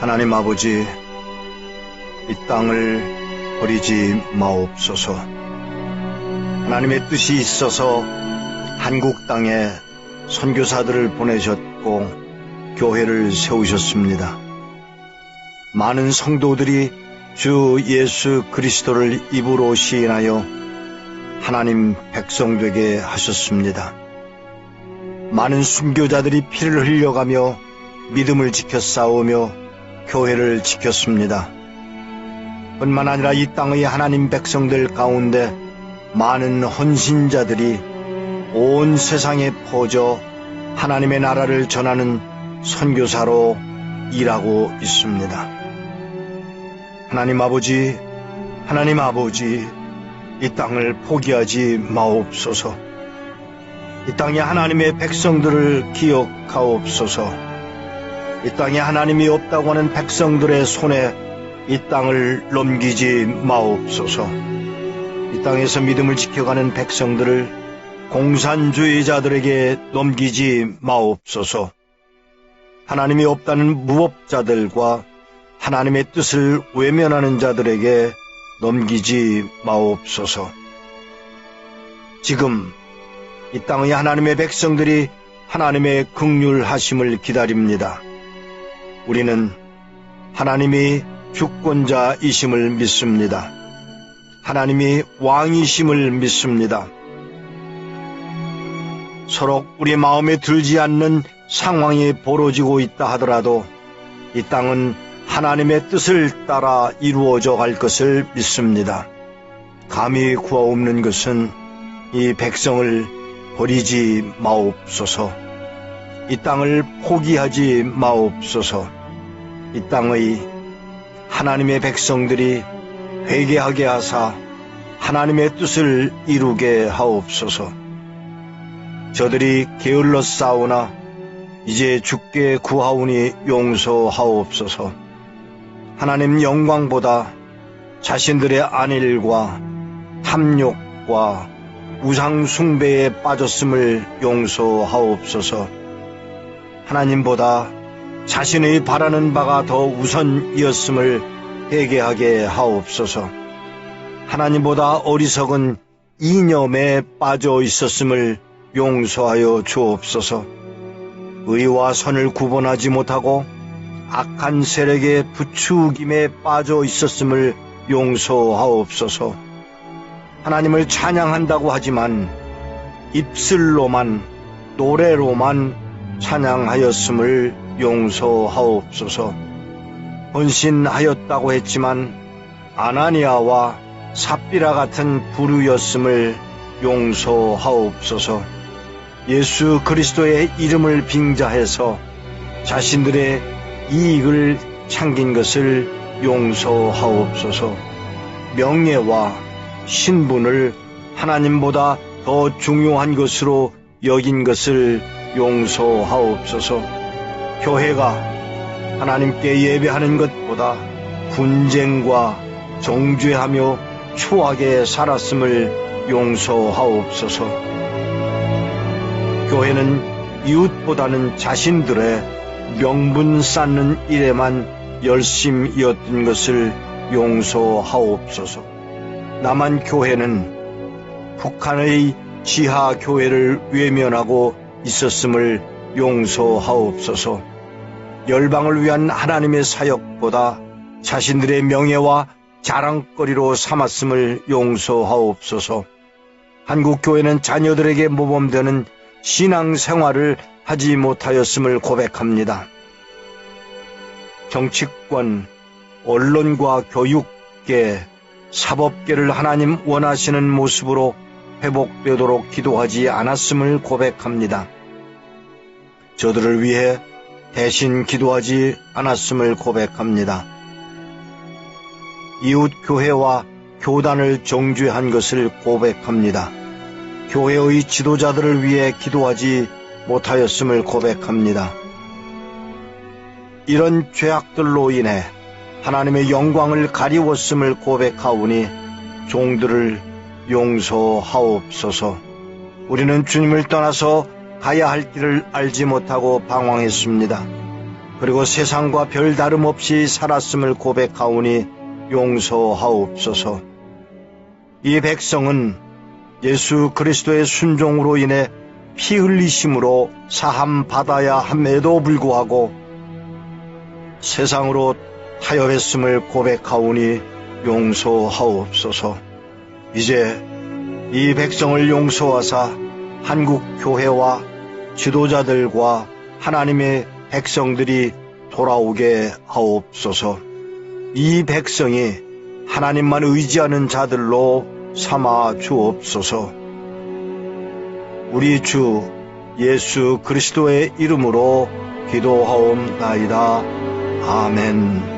하나님 아버지, 이 땅을 버리지 마옵소서. 하나님의 뜻이 있어서 한국 땅에 선교사들을 보내셨고 교회를 세우셨습니다. 많은 성도들이 주 예수 그리스도를 입으로 시인하여 하나님 백성 되게 하셨습니다. 많은 순교자들이 피를 흘려가며 믿음을 지켜 싸우며 교회를 지켰습니다. 뿐만 아니라 이 땅의 하나님 백성들 가운데 많은 헌신자들이 온 세상에 퍼져 하나님의 나라를 전하는 선교사로 일하고 있습니다. 하나님 아버지, 하나님 아버지, 이 땅을 포기하지 마옵소서. 이 땅에 하나님의 백성들을 기억하옵소서. 이 땅에 하나님이 없다고 하는 백성들의 손에 이 땅을 넘기지 마옵소서. 이 땅에서 믿음을 지켜가는 백성들을 공산주의자들에게 넘기지 마옵소서. 하나님이 없다는 무법자들과 하나님의 뜻을 외면하는 자들에게 넘기지 마옵소서. 지금 이 땅의 하나님의 백성들이 하나님의 극률하심을 기다립니다. 우리는 하나님이 주권자이심을 믿습니다. 하나님이 왕이심을 믿습니다. 서로 우리 마음에 들지 않는 상황이 벌어지고 있다 하더라도 이 땅은 하나님의 뜻을 따라 이루어져 갈 것을 믿습니다. 감히 구하옵는 것은 이 백성을 버리지 마옵소서. 이 땅을 포기하지 마옵소서. 이 땅의 하나님의 백성들이 회개하게 하사 하나님의 뜻을 이루게 하옵소서. 저들이 게을러 싸우나 이제 죽게 구하오니 용서하옵소서. 하나님 영광보다 자신들의 안일과 탐욕과 우상 숭배에 빠졌음을 용서하옵소서. 하나님보다 자신의 바라는 바가 더 우선이었음을 회개하게 하옵소서. 하나님보다 어리석은 이념에 빠져 있었음을 용서하여 주옵소서. 의와 선을 구분하지 못하고 악한 세력의 부추김에 빠져 있었음을 용서하옵소서. 하나님을 찬양한다고 하지만 입술로만 노래로만 찬양하였음을 용서하옵소서. 헌신하였다고 했지만 아나니아와 삽비라 같은 부류였음을 용서하옵소서. 예수 그리스도의 이름을 빙자해서 자신들의 이익을 챙긴 것을 용서하옵소서. 명예와 신분을 하나님보다 더 중요한 것으로 여긴 것을 용서하옵소서. 교회가 하나님께 예배하는 것보다 분쟁과 정죄하며 추하게 살았음을 용서하옵소서. 교회는 이웃보다는 자신들의 명분 쌓는 일에만 열심이었던 것을 용서하옵소서. 남한 교회는 북한의 지하 교회를 외면하고 있었음을 용서하옵소서. 열방을 위한 하나님의 사역보다 자신들의 명예와 자랑거리로 삼았음을 용서하옵소서. 한국 교회는 자녀들에게 모범되는 신앙 생활을 하지 못하였음을 고백합니다. 정치권, 언론과 교육계, 사법계를 하나님 원하시는 모습으로 회복되도록 기도하지 않았음을 고백합니다. 저들을 위해 대신 기도하지 않았음을 고백합니다. 이웃 교회와 교단을 정죄한 것을 고백합니다. 교회의 지도자들을 위해 기도하지 못하였음을 고백합니다. 이런 죄악들로 인해 하나님의 영광을 가리웠음을 고백하오니 종들을 용서하옵소서. 우리는 주님을 떠나서 가야 할 길을 알지 못하고 방황했습니다. 그리고 세상과 별 다름없이 살았음을 고백하오니 용서하옵소서. 이 백성은 예수 그리스도의 순종으로 인해 피 흘리심으로 사함 받아야 함에도 불구하고 세상으로 타협했음을 고백하오니 용서하옵소서. 이제 이 백성을 용서하사 한국 교회와 지도자들과 하나님의 백성들이 돌아오게 하옵소서. 이 백성이 하나님만 의지하는 자들로 삼아 주옵소서. 우리 주 예수 그리스도의 이름으로 기도하옵나이다. 아멘.